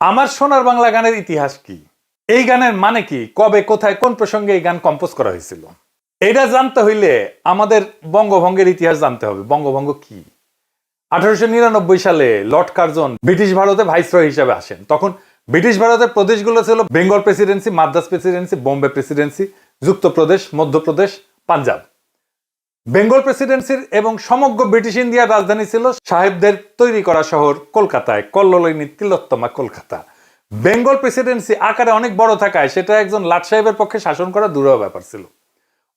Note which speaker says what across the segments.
Speaker 1: আমার সোনার বাংলা গানের ইতিহাস কি? এই গানের মানে কি? কবে, কোথায়, কোন প্রসঙ্গে এই গান কম্পোজ করা হয়েছিল? এটা জানতে হইলে আমাদের বঙ্গভঙ্গের ইতিহাস জানতে হবে। বঙ্গভঙ্গ কি? আঠারোশো নিরানব্বই সালে লর্ড কার্জন ব্রিটিশ ভারতে ভাইসরয় হিসেবে আসেন। তখন ব্রিটিশ ভারতের প্রদেশগুলো ছিল Bengal presidency, Madras presidency, Bombay presidency, Yuktapradesh, Madhya Pradesh, Punjab. Bengal প্রেসিডেন্সির এবং সমগ্র ব্রিটিশ ইন্ডিয়ার রাজধানী ছিল সাহেবদের তৈরি করা শহর কলকাতায়, কল্লোলিনী তিলোত্তমা কলকাতা। বেঙ্গল প্রেসিডেন্সি আকারে অনেক বড় থাকায় সেটা একজন লাট সাহেবের পক্ষে শাসন করা দূরহ ব্যাপার ছিল।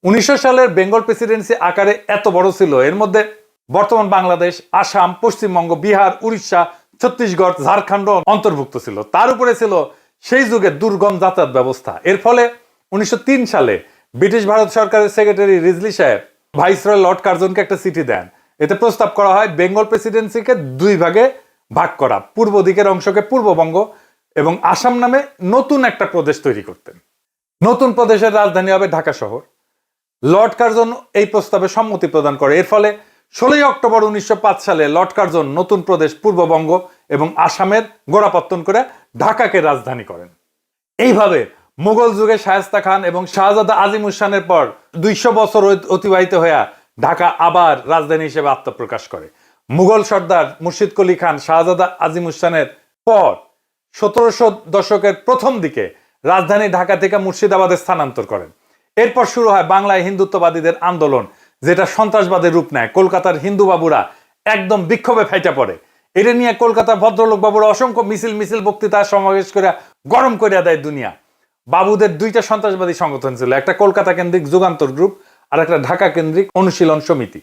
Speaker 1: উনিশশো সালের বেঙ্গল প্রেসিডেন্সি আকারে এত বড় ছিল, এর মধ্যে বর্তমান বাংলাদেশ, আসাম, পশ্চিমবঙ্গ, বিহার, উড়িষ্যা, ছত্তিশগড়, ঝাড়খণ্ড অন্তর্ভুক্ত ছিল। তার উপরে ছিল সেই যুগে দুর্গম যাতায়াত ব্যবস্থা। এর ফলে উনিশশো তিন সালে ব্রিটিশ ভারত সরকারের সেক্রেটারি রিজলি সাহেব ভাইসরয় লর্ড কার্জনকে একটা চিঠি দেন। এতে প্রস্তাব করা হয়, বেঙ্গল প্রেসিডেন্সিকে দুই ভাগে ভাগ করা, পূর্ব দিকের অংশকে পূর্ববঙ্গ এবং আসাম নামে নতুন একটা প্রদেশ তৈরি করতেন। নতুন প্রদেশের রাজধানী হবে ঢাকা শহর। লর্ড কার্জন এই প্রস্তাবে সম্মতি প্রদান করে। এর ফলে ষোলোই অক্টোবর উনিশশো পাঁচ সালে লর্ড কার্জন নতুন প্রদেশ পূর্ববঙ্গ এবং আসামের গোড়াপত্তন করে ঢাকাকে রাজধানী করেন। এইভাবে মুঘল যুগে শায়েস্তা খান এবং শাহজাদা আজিম উসানের পর দুইশো বছর অতিবাহিত হয়ে ঢাকা আবার রাজধানী হিসেবে আত্মপ্রকাশ করে। মুঘল সর্দার মুর্শিদ কলি খান শাহজাদা আজিম উসানের পর সতেরোশো দশকের প্রথম দিকে রাজধানী ঢাকা থেকে মুর্শিদাবাদে স্থানান্তর করেন। এরপর শুরু হয় বাংলায় হিন্দুত্ববাদীদের আন্দোলন, যেটা সন্ত্রাসবাদের রূপ নেয়। কলকাতার হিন্দু বাবুরা একদম বিক্ষোভে ফেটে পড়ে। এটা নিয়ে কলকাতার ভদ্রলোক বাবুরা অসংখ্য মিছিল মিছিল বক্তৃতা সমাবেশ করে গরম করিয়া দেয় দুনিয়া। বাবুদের দুইটা সন্ত্রাসবাদী সংগঠন ছিল, একটা কলকাতা কেন্দ্রিক যুগান্তর গ্রুপ আর একটা ঢাকা কেন্দ্রিক অনুশীলন সমিতি।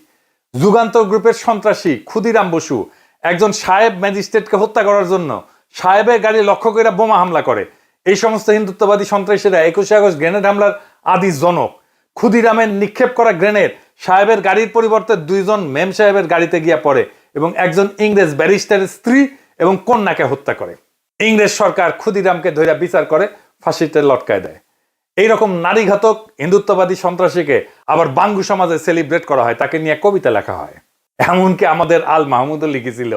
Speaker 1: যুগান্তর গ্রুপের সন্ত্রাসী ক্ষুদিরাম বসু একজন সাহেব ম্যাজিস্ট্রেটকে হত্যা করার জন্য সাহেবের গাড়ি লক্ষ্য করে বোমা হামলা করে। এই সমস্ত হিন্দুত্ববাদী সন্ত্রাসীরা একুশে আগস্ট গ্রেনেড হামলার আদি জনক। ক্ষুদিরামের নিক্ষেপ করা গ্রেনেড সাহেবের গাড়ির পরিবর্তে দুইজন মেম সাহেবের গাড়িতে গিয়া পড়ে এবং একজন ইংরেজ ব্যারিস্টারের স্ত্রী এবং কন্যাকে হত্যা করে। ইংরেজ সরকার ক্ষুদিরামকে ধৈরা বিচার করে ফাঁসিতে লটকায় দেয়। এইরকম নারীঘাতক হিন্দুত্ববাদী সন্ত্রাসীকে আবার বাঙ্গু সমাজে সেলিব্রেট করা হয়, তাকে নিয়ে কবিতা লেখা হয়। এমনকি আমাদের আল মাহমুদও লিখেছিল,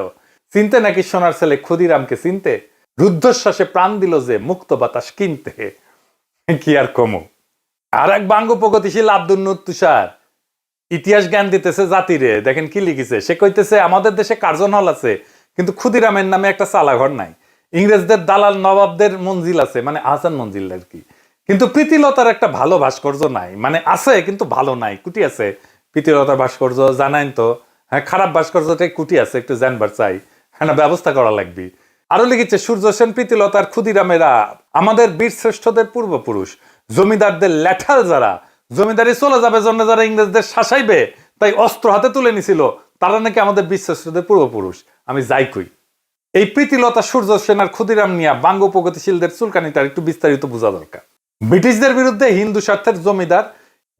Speaker 1: চিনতে নাকি সোনার ছেলে ক্ষুদিরামকে চিনতে? রুদ্ধশ্বাসে প্রাণ দিল যে মুক্ত বাতাস কিনতে। কি আর কমু। আর এক বাঙ্গু প্রগতিশীল আব্দুল নুর তুষার, ইতিহাস জ্ঞান দিতেছে জাতিরে দেখেন কি লিখেছে। সে কইতেছে, আমাদের দেশে কার্জন হল আছে, কিন্তু ক্ষুদিরামের নামে একটা চালাঘর নাই। ইংরেজদের দালাল নবাবদের মঞ্জিল আছে মানে আহসান মঞ্জিল আর কি? কিন্তু প্রীতিলতার একটা ভালো ভাস্কর্য নাই। মানে আছে, কিন্তু ভালো নাই, কুটি আছে। প্রীতিলতার ভাস্কর্য জানাইন তো? হ্যাঁ খারাপ ভাস্কর্যটাই কুটি আছে, একটু জানবার চাই। হ্যাঁ ব্যবস্থা করা লাগবে। আরও লিখেছে, সূর্য সেন, প্রীতিলতার ক্ষুদিরামেরা, আমাদের বীর শ্রেষ্ঠদের পূর্বপুরুষ, জমিদারদের ল্যাঠাল যারা, জমিদারি চলে যাবে জন্য যারা ইংরেজদের শাসাইবে, তাই অস্ত্র হাতে তুলে নিছিল, তারা নাকি আমাদের বিশ্বাসদের পূর্বপুরুষ। আমি যাই কই। এই প্রীতিলতা সূর্য সেনার ক্ষুদিরাম নিয়া বাঙ্গ প্রগতিশীলদের চুলকানিটার একটু বিস্তারিত বোঝা দরকার। ব্রিটিশদের বিরুদ্ধে হিন্দু স্বার্থের জমিদার,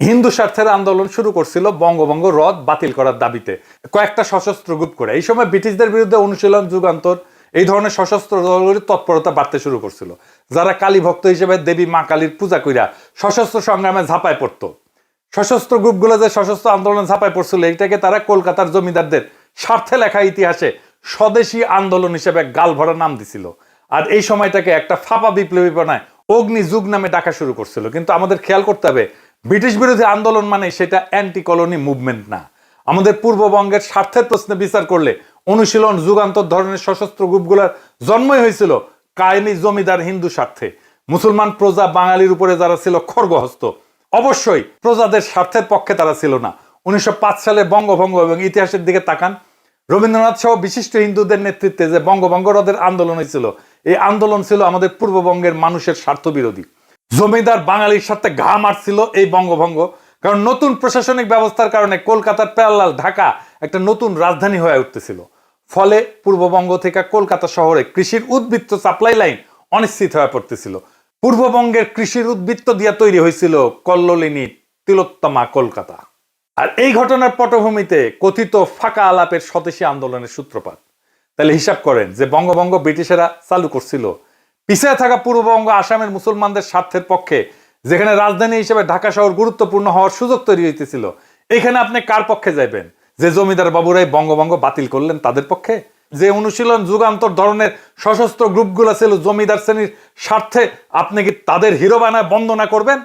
Speaker 1: হিন্দু স্বার্থের আন্দোলন শুরু করছিল বঙ্গভঙ্গ হ্রদ বাতিল করার দাবিতে। কয়েকটা সশস্ত্র গ্রুপ করে। এই সময় ব্রিটিশদের বিরুদ্ধে অনুশীলন যুগান্তর, এই ধরনের সশস্ত্র দলগুলির তৎপরতা বাড়তে শুরু করছিল। যারা কালী ভক্ত হিসেবে দেবী মা কালীর পূজা কইরা সশস্ত্র সংগ্রামে ঝাঁপায় পড়তো। সশস্ত্র গ্রুপগুলো যে সশস্ত্র আন্দোলন ঝাঁপায় পড়ছিল এটাকে তারা কলকাতার জমিদারদের স্বার্থে লেখা ইতিহাসে স্বদেশী আন্দোলন হিসেবে গাল ভরা নাম দিছিল। আর এই সময়টাকে একটা ফাপা অগ্নি যুগ নামে ডাকা শুরু করছিল। কিন্তু আমাদের খেয়াল করতে হবে, ব্রিটিশ বিরোধী আন্দোলন মানে সেটা অ্যান্টি কলোনি মুভমেন্ট না। আমাদের পূর্ববঙ্গের স্বার্থের প্রশ্নে বিচার করলে অনুশীলন, যুগান্তর ধরনের সশস্ত্র গ্রুপগুলোর জন্মই হয়েছিল কায়েমি জমিদার হিন্দু স্বার্থে। মুসলমান প্রজা বাঙালির উপরে যারা ছিল খর্গহস্ত, অবশ্যই প্রজাদের স্বার্থের পক্ষে তারা ছিল না। উনিশশো পাঁচ সালে বঙ্গভঙ্গ এবং ইতিহাসের দিকে তাকান রবীন্দ্রনাথ সহ বিশিষ্ট হিন্দুদের নেতৃত্বে যে বঙ্গভঙ্গ রদের আন্দোলন হয়েছিল, এই আন্দোলন ছিল আমাদের পূর্ববঙ্গের মানুষের স্বার্থ বিরোধী জমিদার বাঙালির সাথে ঘা মারছিল এই বঙ্গভঙ্গ, কারণ নতুন প্রশাসনিক ব্যবস্থার কারণে কলকাতার প্যারালাল ঢাকা একটা নতুন রাজধানী হয়ে উঠতেছিল। ফলে পূর্ববঙ্গ থেকে কলকাতা শহরে কৃষির উদ্বৃত্ত সাপ্লাই লাইন অনিশ্চিত হয়ে পড়তেছিল। পূর্ববঙ্গের কৃষির উদ্বৃত্ত দিয়ে তৈরি হয়েছিল কল্লোলিনী তিলোত্তমা কলকাতা। আর এই ঘটনার পটভূমিতে কথিত ফাঁকা আলাপের স্বদেশী আন্দোলনের সূত্রপাত। তাহলে হিসাব করেন যে বঙ্গভঙ্গ ব্রিটিশেরা চালু করছিল। পিছিয়ে থাকা পূর্ববঙ্গ আসামের মুসলমানদের স্বার্থের পক্ষে, যেখানে রাজধানী হিসেবে ঢাকা শহর গুরুত্বপূর্ণ হওয়ার সুযোগ তৈরি হইতেছিল। এখানে আপনি কার পক্ষে যাইবেন? যে জমিদার বাবুরাই বঙ্গভঙ্গ বাতিল করলেন তাদের পক্ষে? যে অনুশীলন যুগান্তর ধরনের সশস্ত্র গ্রুপগুলো ছিল জমিদার শ্রেণির স্বার্থে, আপনি কি তাদের হিরো বানায় বন্দনা করবেন?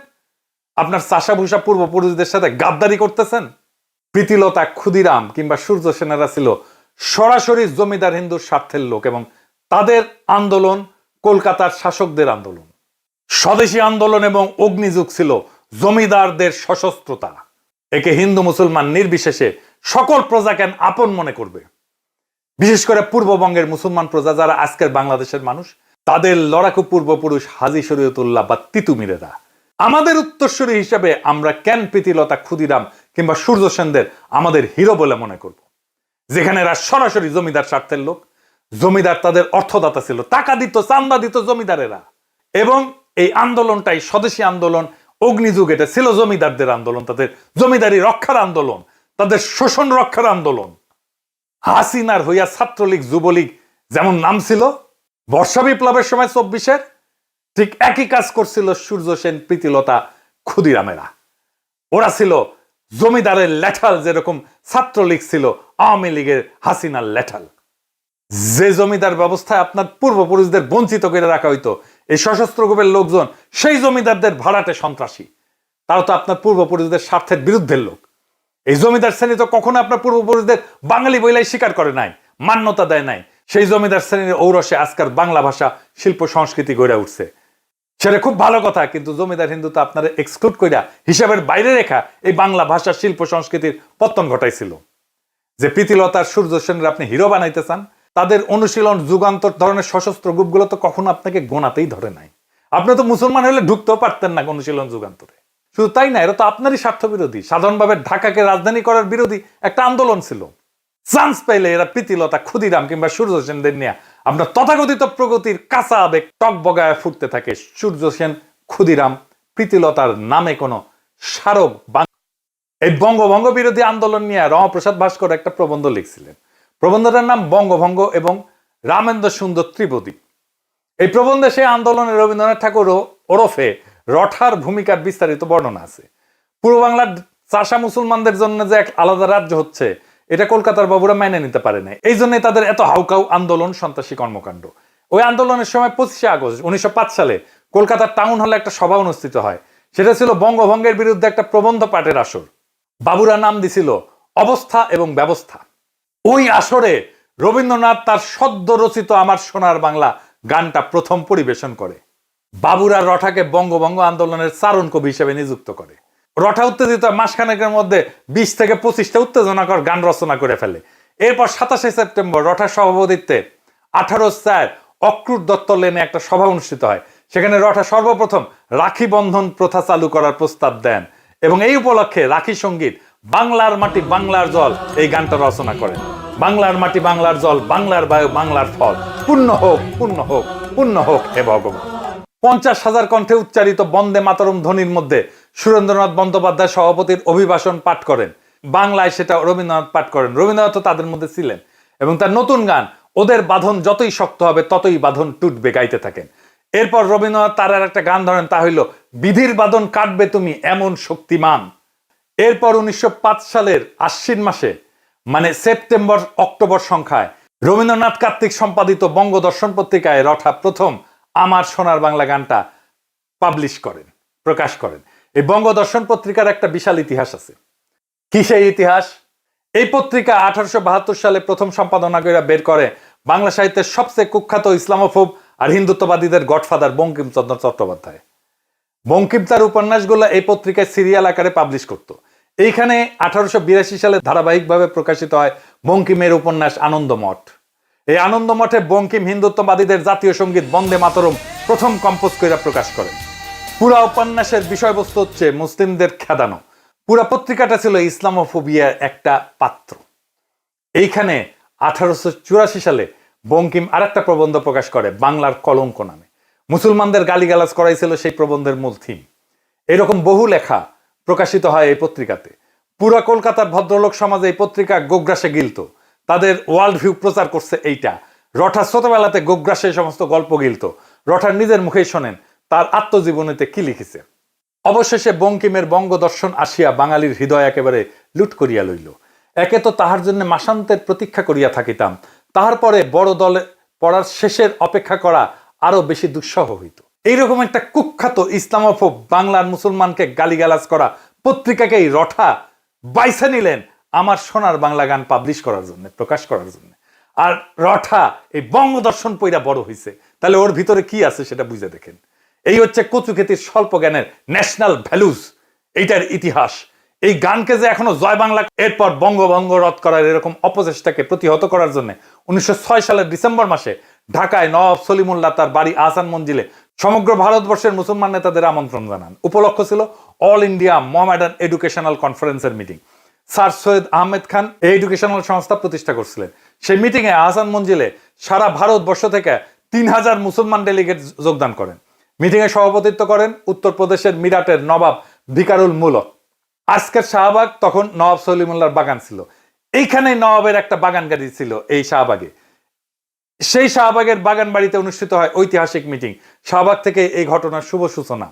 Speaker 1: আপনার চাষাভূষা পূর্বপুরুষদের সাথে গাদ্দারি করতেছেন? প্রীতিলতা ক্ষুদিরাম কিংবা সূর্য সেনারা ছিল সরাসরি জমিদার হিন্দুর স্বার্থের লোক এবং তাদের আন্দোলন কলকাতার শাসকদের আন্দোলন। স্বদেশী আন্দোলন এবং অগ্নিযুগ ছিল জমিদারদের সশস্ত্রতা। একে হিন্দু মুসলমান নির্বিশেষে সকল প্রজাকে আপন মনে করবে। বিশেষ করে পূর্ববঙ্গের মুসলমান প্রজা যারা আজকের বাংলাদেশের মানুষ, তাদের লড়াকু পূর্বপুরুষ হাজি শরীয়তুল্লাহ বা তিতুমিরেরা। আমাদের উত্তরসূরি হিসাবে আমরা কেন প্রীতিলতা ক্ষুদিরাম কিংবা সূর্য সেনদের আমাদের হিরো বলে মনে করব? যেখানে এরা সরাসরি জমিদার স্বার্থের লোক, জমিদার তাদের অর্থদাতা ছিল, টাকা দিত, চান্দা দিত জমিদারেরা। এবং এই আন্দোলনটাই স্বদেশী আন্দোলন, অগ্নিযুগ এটা ছিল জমিদারদের আন্দোলন, তাদের জমিদারি রক্ষার আন্দোলন, তাদের শোষণ রক্ষার আন্দোলন। হাসিনার হইয়া ছাত্রলীগ, যুবলীগ যেমন নাম ছিল, বর্ষা বিপ্লবের সময় চব্বিশের ঠিক একই কাজ করছিল সূর্য সেন, প্রীতিলতা, ক্ষুদিরামেরা। ওরা ছিল জমিদারের লেঠাল, যেরকম ছাত্রলীগ ছিল আওয়ামী লীগের হাসিনার লেঠাল। যে জমিদার ব্যবস্থায় আপনার পূর্বপুরুষদের বঞ্চিত করে রাখা হইতো, এই সশস্ত্র গ্রুপের লোকজন, সেই জমিদারদের ভাড়াটে সন্ত্রাসী। তারা তো আপনার পূর্বপুরুষদের স্বার্থের বিরুদ্ধের লোক। এই জমিদার শ্রেণি তো কখনো আপনার পূর্বপুরুষদের বাঙালি বইলাই স্বীকার করে নাই, মান্যতা দেয় নাই। সেই জমিদার শ্রেণির ঔরসে আজকাল বাংলা ভাষা, শিল্প, সংস্কৃতি গড়ে উঠছে। সেটা খুব ভালো কথা, কিন্তু জমিদার হিন্দু তো আপনারা এক্সক্লুড কইরা হিসাবের বাইরে রেখা এই বাংলা ভাষা শিল্প সংস্কৃতির পত্তন ঘটাইছিল। যে প্রীতিলতার সূর্য সেনের আপনি হিরো বানাইতে চান, তাদের অনুশীলন, যুগান্তর ধরনের সশস্ত্র গ্রুপগুলো তো কখনো আপনাকে গোনাতেই ধরে নাই। আপনি তো মুসলমান হলে ঢুকতেও পারতেন না অনুশীলন যুগান্তরে। শুধু তাই না, এরা তো আপনারই স্বার্থ বিরোধী। সাধারণভাবে ঢাকাকে রাজধানী করার বিরোধী একটা আন্দোলন ছিল। চান্স পাইলে এরা প্রীতিলতা, ক্ষুদিরাম কিংবা সূর্য সেনদের নিয়ে আপনার তথাকথিত প্রগতির কাঁচা আবেগ টক বগায় ফুটতে থাকে সূর্য সেন ক্ষুদিরাম, প্রীতিলতার নামে কোনো স্মারক এই বঙ্গভঙ্গ বিরোধী আন্দোলন নিয়ে রমাপ্রসাদ ভাস্কর একটা প্রবন্ধ লিখছিলেন। প্রবন্ধটার নাম বঙ্গভঙ্গ এবং রামেন্দ্র সুন্দর ত্রিপদী এই প্রবন্ধে সেই আন্দোলনে রবীন্দ্রনাথ ঠাকুর ওরফে রঠার ভূমিকার বিস্তারিত বর্ণনা আছে। পূর্ব বাংলার চাষা মুসলমানদের জন্য যে এক আলাদা রাজ্য হচ্ছে এটা কলকাতার বাবুরা মেনে নিতে পারে না এই জন্যই তাদের এত হাউকাউ আন্দোলন, সন্ত্রাসী কর্মকাণ্ড। ওই আন্দোলনের সময় পঁচিশে আগস্ট উনিশশো পাঁচ সালে কলকাতার টাউন হলে একটা সভা অনুষ্ঠিত হয়। সেটা ছিল বঙ্গভঙ্গের বিরুদ্ধে একটা প্রবন্ধ পাঠের আসর। বাবুরা নাম দিছিল অবস্থা এবং ব্যবস্থা। ওই আসরে রবীন্দ্রনাথ তার সদ্য রচিত আমার সোনার বাংলা গানটা প্রথম পরিবেশন করে। বাবুরা রঠাকে বঙ্গভঙ্গ আন্দোলনের চারণ কবি হিসেবে নিযুক্ত করে। রঠা উত্তেজিত মাসখানেকের মধ্যে বিশ থেকে পঁচিশটা উত্তেজনাকর গান রচনা করে ফেলে। এরপর সাতাশে সেপ্টেম্বর রঠার সভাপতিত্বে আঠারো চার অক্রুর দত্ত লেনে একটা সভা অনুষ্ঠিত হয়। সেখানে রঠা সর্বপ্রথম রাখি বন্ধন প্রথা চালু করার প্রস্তাব দেন এবং এই উপলক্ষে রাখি সংগীত বাংলার মাটি বাংলার জল এই গানটা রচনা করেন। বাংলার মাটি বাংলার জল, বাংলার বায়ু, বাংলার ফল। পূর্ণ হোক পূর্ণ হোক পূর্ণ হোক হে ভগবান। পঞ্চাশ হাজার কণ্ঠে উচ্চারিত বন্দে মাতরম ধ্বনির মধ্যে সুরেন্দ্রনাথ বন্দ্যোপাধ্যায় সভাপতির অভিভাষণ পাঠ করেন। বাংলায় সেটা রবীন্দ্রনাথ পাঠ করেন। রবীন্দ্রনাথ তো তাদের মধ্যে ছিলেন। এবং তার নতুন গান, ওদের বাঁধন যতই শক্ত হবে, ততই বাঁধন টুটবে গাইতে থাকেন। এরপর রবীন্দ্রনাথ তার একটা গান ধরেন, তা হইল, বিধির বাঁধন কাটবে তুমি এমন শক্তিমান। এরপর উনিশশো পাঁচ সালের আশ্বিন মাসে মানে সেপ্টেম্বর, অক্টোবর সংখ্যায়, রবীন্দ্রনাথ কার্তিক সম্পাদিত বঙ্গদর্শন পত্রিকায় রঠা প্রথম আমার সোনার বাংলা গানটা পাবলিশ করেন, প্রকাশ করেন। এই বঙ্গদর্শন পত্রিকার একটা বিশাল ইতিহাস আছে। কি সেই ইতিহাস? এই পত্রিকা আঠারোশো বাহাত্তর সালে প্রথম সম্পাদনা করে বের করে বাংলা সাহিত্যের সবচেয়ে কুখ্যাত ইসলামোফোব আর হিন্দুত্ববাদীদের গডফাদার বঙ্কিমচন্দ্র চট্টোপাধ্যায়। বঙ্কিম তার উপন্যাসগুলো এই পত্রিকায় সিরিয়াল আকারে পাবলিশ করত। এইখানে আঠারোশো বিরাশি সালে ধারাবাহিকভাবে প্রকাশিত হয় বঙ্কিমের উপন্যাস আনন্দমঠ। এই আনন্দমঠে বঙ্কিম হিন্দুত্ববাদীদের জাতীয় সংগীত বন্দে মাতরম প্রথম কম্পোজ করে প্রকাশ করেন। পুরা উপন্যাসের বিষয়বস্তু হচ্ছে মুসলিমদের খেদানো। পুরা পত্রিকাটা ছিল ইসলামোফোবিয়ার একটা পাত্র। এইখানে আঠারোশো চুরাশি সালে বঙ্কিম আর একটা প্রবন্ধ প্রকাশ করে, বাংলার কলঙ্ক নামে। মুসলমানদের গালিগালাজ করাইছিল সেই প্রবন্ধের মূল থিম এরকম বহু লেখা প্রকাশিত হয় এই পত্রিকাতে। পুরা কলকাতার ভদ্রলোক সমাজে এই পত্রিকা গোগ্রাসে গিলত। তাদের ওয়ার্ল্ড ভিউ প্রচার করছে এইটা। রঠা ছোটবেলাতে গোগ্রাসে সমস্ত গল্প গিলত। রঠার নিজের মুখেই শোনেন। তার আত্মজীবনীতে কি লিখেছে? অবশেষে বঙ্কিমের বঙ্গদর্শন আসিয়া বাঙালির হৃদয় একেবারে লুট করিয়া লইল। একে তো তাহার জন্য মাসান্তের প্রতীক্ষা করিয়া থাকিতাম। তারপরে বড় দলে পড়ার শেষের অপেক্ষা করা আরও বেশি দুঃসহ হইত। এইরকম একটা কুখ্যাত ইসলামোফোব বাংলার মুসলমানকে গালিগালাজ করা পত্রিকাকেই রঠা বাইসা নিলেন আমার সোনার বাংলা গান পাবলিশ করার জন্য, প্রকাশ করার জন্য। আর রঠা এই বঙ্গদর্শন পইরা বড় হইছে। তাহলে ওর ভিতরে কি আছে সেটা বুঝে দেখেন। এই হচ্ছে কচুক্ষেতির স্বল্প জ্ঞানের ন্যাশনাল ভ্যালুজ এইটার ইতিহাস। এই গানকে যে এখনও জয় বাংলা এরপর বঙ্গভঙ্গ রদ করার এরকম অপচেষ্টাকে প্রতিহত করার জন্য উনিশশো ছয় সালের ডিসেম্বর মাসে ঢাকায় নবাব সলিমুল্লাহ তার বাড়ি আহসান মঞ্জিলে সমগ্র ভারতবর্ষের মুসলমান নেতাদের আমন্ত্রণ জানান। উপলক্ষ ছিল অল ইন্ডিয়া মোহামেডান এডুকেশনাল কনফারেন্সের মিটিং। স্যার সৈয়দ আহমেদ খান এই এডুকেশনাল সংস্থা প্রতিষ্ঠা করছিলেন। সেই মিটিংয়ে আহসান মঞ্জিলে সারা ভারতবর্ষ থেকে তিন হাজার মুসলমান ডেলিগেট যোগদান করেন। মিটিংয়ে সভাপতিত্ব করেন উত্তরপ্রদেশের মিরাটের নবাব ভিকারুল মুলক। আজকের শাহবাগ তখন নবাব সলিমুল্লাহর বাগান ছিল। এইখানেই নবাবের একটা বাগান গাড়ি ছিল এই শাহবাগে। সেই শাহবাগের বাগান বাড়িতে অনুষ্ঠিত হয় ঐতিহাসিক মিটিং। শাহবাগ থেকে এই ঘটনার শুভ সূচনা।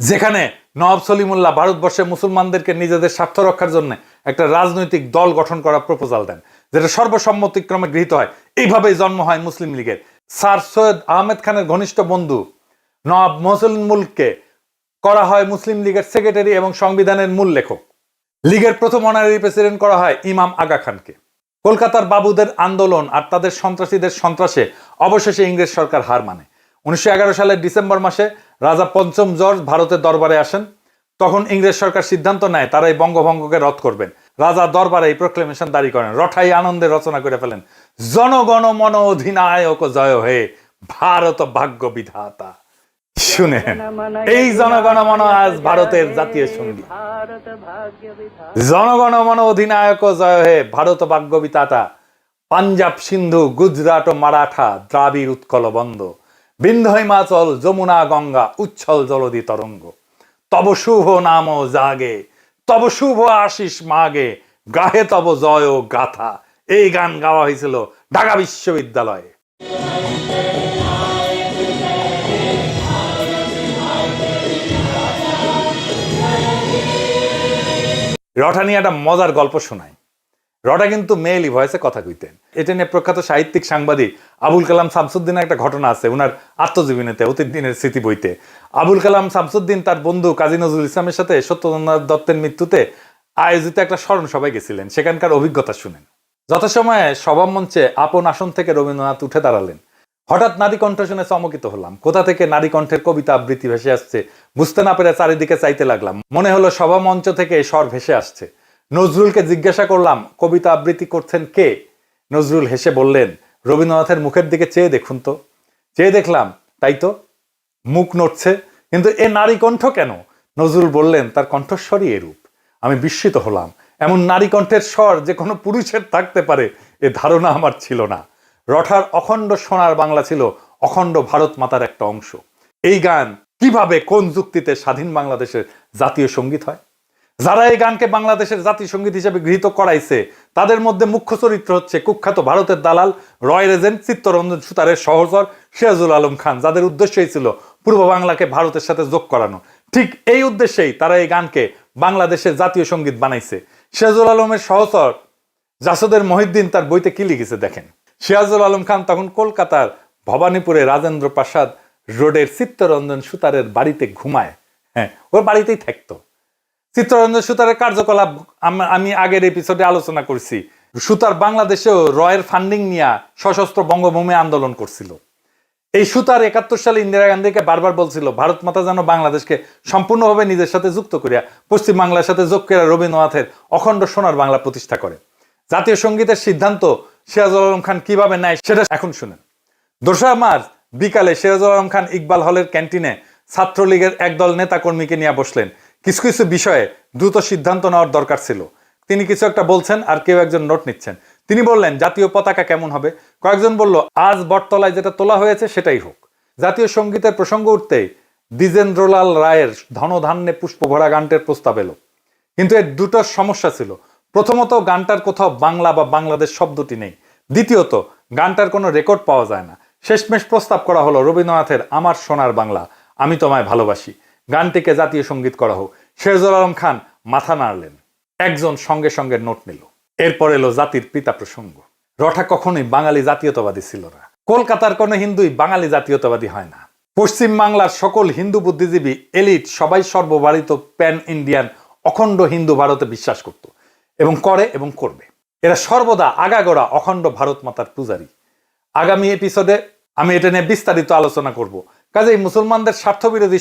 Speaker 1: যেখানে নবাব সলিমুল্লাহ ভারতবর্ষে মুসলমানদেরকে নিজেদের স্বার্থ রক্ষার জন্য একটা রাজনৈতিক দল গঠন করার প্রপোজাল দেন, যেটা সর্বসম্মতিক্রমে গৃহীত হয়। এইভাবেই জন্ম হয় মুসলিম লীগের। স্যার সৈয়দ আহমেদ খানের ঘনিষ্ঠ বন্ধু নবাব মহসুল মুলককে করা হয় মুসলিম লীগের সেক্রেটারি এবং সংবিধানের মূল লেখক। লীগের প্রথম অনারারি প্রেসিডেন্ট করা হয় ইমাম আগা খানকে। কলকাতার বাবুদের আন্দোলন আর তাদের সন্ত্রাসীদের সন্ত্রাসে অবশেষে ইংরেজ সরকার হার মানে। উনিশশো এগারো সালের ডিসেম্বর মাসে রাজা পঞ্চম জর্জ ভারতের দরবারে আসেন। তখন ইংরেজ সরকার সিদ্ধান্ত নেয় তারা এই বঙ্গভঙ্গকে রদ করবেন। রাজা দরবারে এই প্রক্লেমেশন জারি করেন, রঠাই আনন্দে রচনা করে ফেলেন। জনগণ মন অধিনায়ক জয় হয়ে ভারত ভাগ্য বিধাতা। শুনেন, এই জনগণমন আজ ভারতের জাতীয় সংগীত জনগণমন অধিনায়ক জয় হে ভারত ভাগ্য বিতাটা পাঞ্জাব সিন্ধু, গুজরাট ও মারাঠা দ্রাবির উৎকল বন্ধ। বিন্ধ হিমাচল, যমুনা গঙ্গা, উচ্ছল জলদি তরঙ্গ। তব শুভ নাম জাগে, তব শুভ আশিস মাগে, গাহে তব জয় ও গাথা। এই গান গাওয়া হয়েছিল ঢাকা বিশ্ববিদ্যালয়ে। রটা নিয়ে একটা মজার গল্প শোনায়। রটা কিন্তু মেয়েলি ভয়েসে কথা কইতেন। এটা নিয়ে প্রখ্যাত সাহিত্যিক সাংবাদিক আবুল কালাম শামসুদ্দিনের একটা ঘটনা আছে ওনার আত্মজীবনীতে অতীত দিনের স্মৃতি বইতে। আবুল কালাম শামসুদ্দিন তার বন্ধু কাজী নজরুল ইসলামের সাথে সত্যনাথ দত্তের মৃত্যুতে আয়োজিত একটা স্মরণ সভায় গেছিলেন। সেখানকার অভিজ্ঞতা শুনেন। যথাসময়ে সভা মঞ্চে আপন আসন থেকে রবীন্দ্রনাথ উঠে দাঁড়ালেন। হঠাৎ নারী কণ্ঠ শুনে চমকিত হলাম। কোথা থেকে নারী কণ্ঠের কবিতা আবৃত্তি ভেসে আসছে, বুঝতে না পেরে চারিদিকে চাইতে লাগলাম। মনে হলো সভা মঞ্চ থেকে স্বর ভেসে আসছে। নজরুলকে জিজ্ঞাসা করলাম, কবিতা আবৃত্তি করছেন কে? নজরুল হেসে বললেন, রবীন্দ্রনাথের মুখের দিকে চেয়ে দেখুন তো। চেয়ে দেখলাম, তাই তো? মুখ নড়ছে, কিন্তু এ নারী কণ্ঠ কেন? নজরুল বললেন, তার কণ্ঠস্বরই এরূপ। আমি বিস্মিত হলাম। এমন নারী কণ্ঠের স্বর যে কোনো পুরুষের থাকতে পারে, এ ধারণা আমার ছিল না। রঠার অখণ্ড সোনার বাংলা ছিল অখণ্ড ভারত মাতার একটা অংশ। এই গান কীভাবে কোন যুক্তিতে স্বাধীন বাংলাদেশের জাতীয় সংগীত হয়? যারা এই গানকে বাংলাদেশের জাতীয় সংগীত হিসেবে গৃহীত করাইছে, তাদের মধ্যে মুখ্য চরিত্র হচ্ছে কুখ্যাত ভারতের দালাল, রয় রেজেন্ট, চিত্তরঞ্জন সুতারের সহচর, সিরাজুল আলম খান, যাদের উদ্দেশ্যই ছিল পূর্ব বাংলাকে ভারতের সাথে যোগ করানো। ঠিক এই উদ্দেশ্যেই তারা এই গানকে বাংলাদেশের জাতীয় সংগীত বানাইছে। সিরাজুল আলমের সহচর জাসদের মহিদ্দিন তার বইতে কি লিখেছে দেখেন। সিরাজুল আলম খান তখন কলকাতার ভবানীপুরে রাজেন্দ্র প্রাসাদ রোডের চিত্তরঞ্জন সুতারের বাড়িতে ঘুমায়। হ্যাঁ ওর বাড়িতেই থাকতো। চিত্তরঞ্জন সুতারের কার্যকলাপ আমি আগের এপিসোডে আলোচনা করছি। সুতার বাংলাদেশেও রয়ের ফান্ডিং নিয়ে সশস্ত্র বঙ্গভূমি আন্দোলন করছিল। এই সুতার একাত্তর সালে ইন্দিরা গান্ধীকে বারবার বলছিল, ভারত মাতা যেন বাংলাদেশকে সম্পূর্ণভাবে নিজের সাথে যুক্ত করিয়া পশ্চিম বাংলার সাথে যোগ করিয়া রবীন্দ্রনাথের অখণ্ড সোনার বাংলা প্রতিষ্ঠা করে। জাতীয় সঙ্গীতের সিদ্ধান্ত সিরাজুল আলম খান কীভাবে নেয় সেটা এখন শুনেন। দোসরা মার্চ বিকালে সিরাজুল আলম খান ইকবাল হলের ক্যান্টিনে ছাত্রলীগের একদল নেতাকর্মীকে নিয়ে বসলেন। কিছু কিছু বিষয়ে দ্রুত সিদ্ধান্ত নেওয়ার দরকার ছিল। তিনি কিছু একটা বলছেন, আর কেউ একজন নোট নিচ্ছেন। তিনি বললেন, জাতীয় পতাকা কেমন হবে? কয়েকজন বলল, আজ বটতলায় যেটা তোলা হয়েছে সেটাই হোক। জাতীয় সঙ্গীতের প্রসঙ্গ উঠতেই দ্বিজেন্দ্রলাল রায়ের ধনধান্যে পুষ্প ভরা গানটির প্রস্তাব এলো। কিন্তু এর দুটো সমস্যা ছিল। প্রথমত গানটার কোথাও বাংলা বা বাংলাদেশ শব্দটি নেই। দ্বিতীয়ত, গানটার কোনো রেকর্ড পাওয়া যায় না। শেষমেশ প্রস্তাব করা হলো, রবীন্দ্রনাথের আমার সোনার বাংলা, আমি তোমায় ভালোবাসি। গানটিকে জাতীয় সংগীত করা হোক। শেরজুল আলম খান মাথা নাড়লেন। একজন সঙ্গে সঙ্গে নোট নিল। এরপর এলো জাতির পিতা প্রসঙ্গ। রটা কখনোই বাঙালি জাতীয়তাবাদী ছিল না। কলকাতার কোনো হিন্দুই বাঙালি জাতীয়তাবাদী হয় না। পশ্চিম বাংলার সকল হিন্দু বুদ্ধিজীবী এলিট সবাই সর্বভারিত প্যান ইন্ডিয়ান, অখণ্ড হিন্দু ভারতে বিশ্বাস করত। এবং করে এবং করবে। এরা সর্বদা আগাগোড়া অখণ্ড ভারত মাতার পূজারী। আগামী এপিসোডে আমি এটা নিয়ে বিস্তারিত আলোচনা করব। কাজেই মুসলমানদের স্বার্থবিরোধী